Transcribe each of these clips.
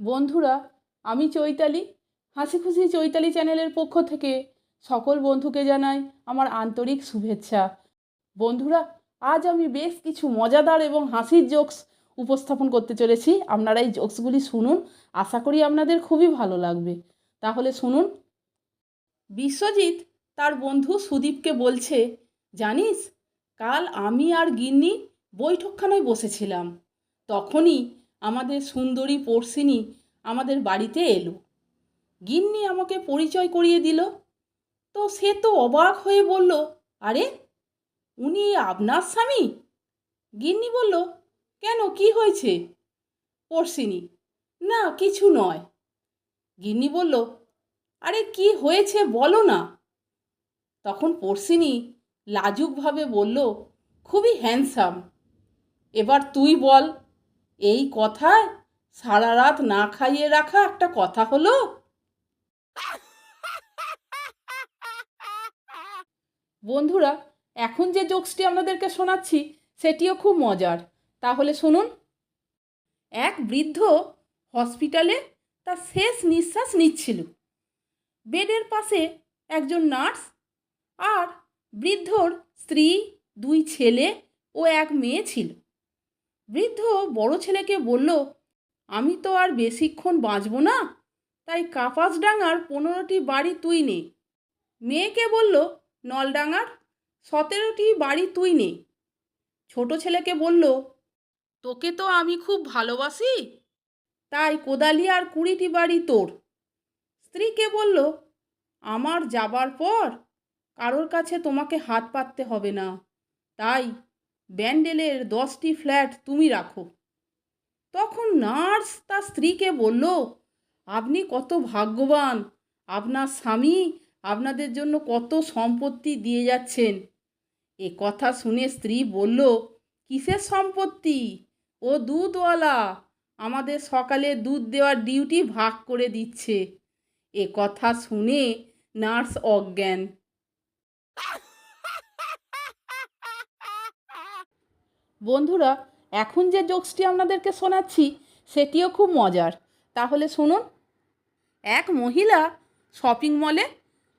বন্ধুরা, আমি চৈতালি। হাসি খুশি চৈতালি চ্যানেলের পক্ষ থেকে সকল বন্ধুকে জানাই আমার আন্তরিক শুভেচ্ছা। বন্ধুরা, আজ আমি বেশ কিছু মজাদার এবং হাসির জোকস উপস্থাপন করতে চলেছি। আপনারা এই জোকসগুলি শুনুন, আশা করি আপনাদের খুবই ভালো লাগবে। তাহলে শুনুন। বিশ্বজিৎ তার বন্ধু সুদীপকে বলছে, জানিস, কাল আমি আর গিন্নি বৈঠকখানায় বসেছিলাম। তখনই আমাদের সুন্দরী পড়শিনী আমাদের বাড়িতে এলো। গিন্নি আমাকে পরিচয় করিয়ে দিল। তো সে তো অবাক হয়ে বলল, আরে, উনি আপনার স্বামী? গিন্নি বলল, কেন, কি হয়েছে? পড়শিনি? না, কিছু নয়। গিন্নি বলল, আরে, কি হয়েছে বলো না? তখন পড়শিনি লাজুকভাবে বলল, খুবই হ্যান্ডসাম এবার তুই বল এই কথায় সারা রাত না খাইয়ে রাখা একটা কথা হলো? বন্ধুরা, এখন যে জোকসটি আপনাদেরকে শোনাচ্ছি, সেটিও খুব মজার। তাহলে শুনুন। এক বৃদ্ধ হসপিটালে তার শেষ নিঃশ্বাস নিচ্ছিল। বেডের পাশে একজন নার্স আর বৃদ্ধর স্ত্রী, দুই ছেলে ও এক মেয়ে ছিল। বৃদ্ধ বড় ছেলেকে বলল, আমি তো আর বেশিক্ষণ বাঁচব না, তাই কাপাসডাঙ্গার পনেরোটি বাড়ি তুই নে। মেয়েকে বলল, নলডাঙ্গার সতেরোটি বাড়ি তুই নে। ছোট ছেলেকে বলল, তোকে তো আমি খুব ভালোবাসি, তাই কোদালি আর কুড়িটি বাড়ি তোর। স্ত্রীকে বলল, আমার যাবার পর কারোর কাছে তোমাকে হাত পাততে হবে না, তাই ব্যান্ডেলের দশটি ফ্ল্যাট তুমি রাখো। তখন নার্স তার স্ত্রীকে বলল, আপনি কত ভাগ্যবান, আপনার স্বামী আপনাদের জন্য কত সম্পত্তি দিয়ে যাচ্ছেন। এ কথা শুনে স্ত্রী বলল, কিসের সম্পত্তি? ও দুধওয়ালা, আমাদের সকালে দুধ দেওয়ার ডিউটি ভাগ করে দিচ্ছে। এ কথা শুনে নার্স অজ্ঞান। বন্ধুরা, এখন যে জোকসটি আপনাদেরকে শোনাচ্ছি, সেটিও খুব মজার। তাহলে শুনুন। এক মহিলা শপিং মলে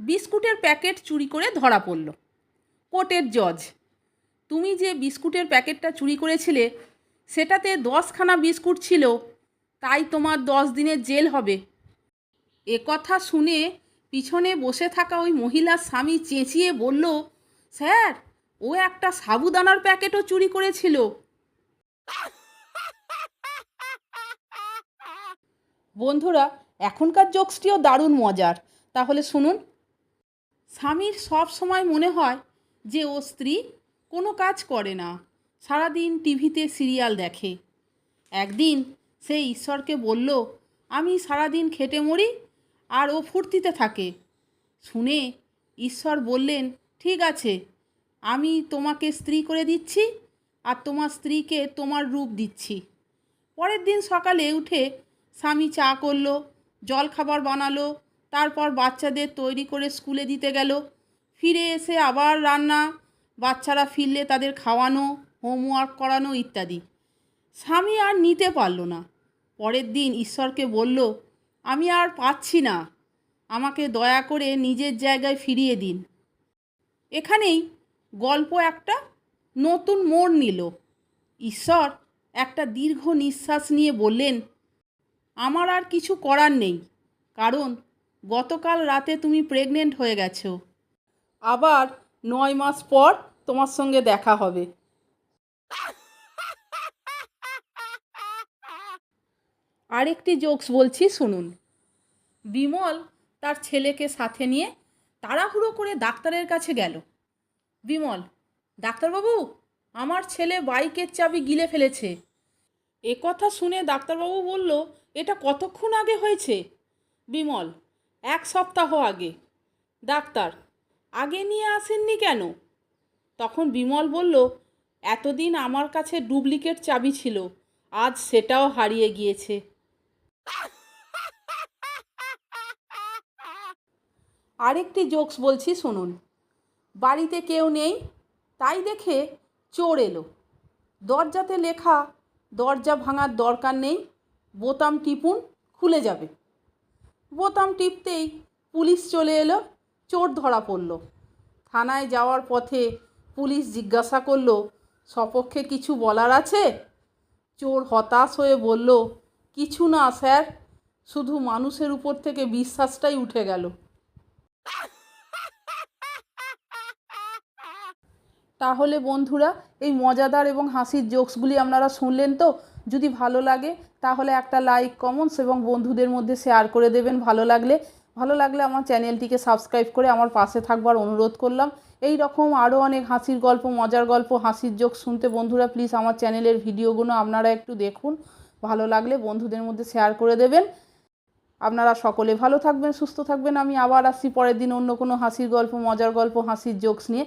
বিস্কুটের প্যাকেট চুরি করে ধরা পড়ল। কোর্টের জজ, তুমি যে বিস্কুটের প্যাকেটটা চুরি করেছিলে, সেটাতে দশখানা বিস্কুট ছিল, তাই তোমার দশ দিনের জেল হবে। এ কথা শুনে পিছনে বসে থাকা ওই মহিলার স্বামী চেঁচিয়ে বলল, স্যার ও একটা সাবুদানার প্যাকেটও চুরি করেছিল। বন্ধুরা, এখনকার জোকসটিও দারুণ মজার। তাহলে শুনুন। স্বামীর সব সময় মনে হয় যে ও স্ত্রী কোনো কাজ করে না। সারাদিন টিভিতে সিরিয়াল দেখে। একদিন সে ঈশ্বরকে বলল, আমি সারাদিন খেটে মরি আর ও ফুর্তিতে থাকে। শুনে ঈশ্বর বললেন, ঠিক আছে আমি তোমাকে স্ত্রী করে দিচ্ছি আর তোমার স্ত্রীকে তোমার রূপ দিচ্ছি। পরের দিন সকালে উঠে স্বামী চা করল, জল খাবার বানালো, তারপর বাচ্চাদের তৈরি করে স্কুলে দিতে গেল। ফিরে এসে আবার রান্না, বাচ্চারা ফিরলে তাদের খাওয়ানো হোমওয়ার্ক করানো ইত্যাদি। স্বামী আর নিতে পারল না। পরের দিন ঈশ্বরকে বলল, আমি আর পাচ্ছি না। আমাকে দয়া করে নিজের জায়গায় ফিরিয়ে দিন। এখানেই গল্প একটা নতুন মোড় নিল। ঈশ্বর একটা দীর্ঘ নিঃশ্বাস নিয়ে বললেন, আমার আর কিছু করার নেই, কারণ গতকাল রাতে তুমি প্রেগনেন্ট হয়ে গেছো। আবার নয় মাস পর তোমার সঙ্গে দেখা হবে। আরেকটি জোকস বলছি শুনুন। বিমল তার ছেলেকে সাথে নিয়ে তাড়াহুড়ো করে ডাক্তারের কাছে গেল। বিমল, ডাক্তারবাবু, আমার ছেলে বাইকের চাবি গিলে ফেলেছে। এ কথা শুনে ডাক্তারবাবু বলল, এটা কতক্ষণ আগে হয়েছে? বিমল, এক সপ্তাহ আগে। ডাক্তার, আগে নিয়ে আসেননি কেন? তখন বিমল বলল, এতদিন আমার কাছে ডুপ্লিকেট চাবি ছিল, আজ সেটাও হারিয়ে গিয়েছে। আরেকটি জোকস বলছি, শুনুন। বাড়িতে কেউ নেই, তাই দেখে চোর এলো। দরজাতে লেখা, দরজা ভাঙার দরকার নেই, বোতাম টিপুন, খুলে যাবে। বোতাম টিপতেই পুলিশ চলে এলো, চোর ধরা পড়ল। থানায় যাওয়ার পথে পুলিশ জিজ্ঞাসা করল, সপক্ষে কিছু বলার আছে? চোর হতাশ হয়ে বলল, কিছু না স্যার, শুধু মানুষের উপর থেকে বিশ্বাসটাই উঠে গেল। তাহলে বন্ধুরা, এই মজাদার এবং হাসির জোকসগুলি আপনারা শুনলেন তো? যদি ভালো লাগে, তাহলে একটা লাইক কমেন্টস এবং বন্ধুদের মধ্যে শেয়ার করে দেবেন ভালো লাগলে। ভালো লাগলে আমার চ্যানেলটিকে সাবস্ক্রাইব করে আমার পাশে থাকবার অনুরোধ করলাম। এই রকম আরও অনেক হাসির গল্প, মজার গল্প, হাসির জোক শুনতে বন্ধুরা প্লিজ আমার চ্যানেলের ভিডিওগুলো আপনারা একটু দেখুন। ভালো লাগলে বন্ধুদের মধ্যে শেয়ার করে দেবেন। আপনারা সকলে ভালো থাকবেন, সুস্থ থাকবেন। আমি আবার আসছি পরের দিন অন্য কোনো হাসির গল্প, মজার গল্প, হাসির জোকস নিয়ে।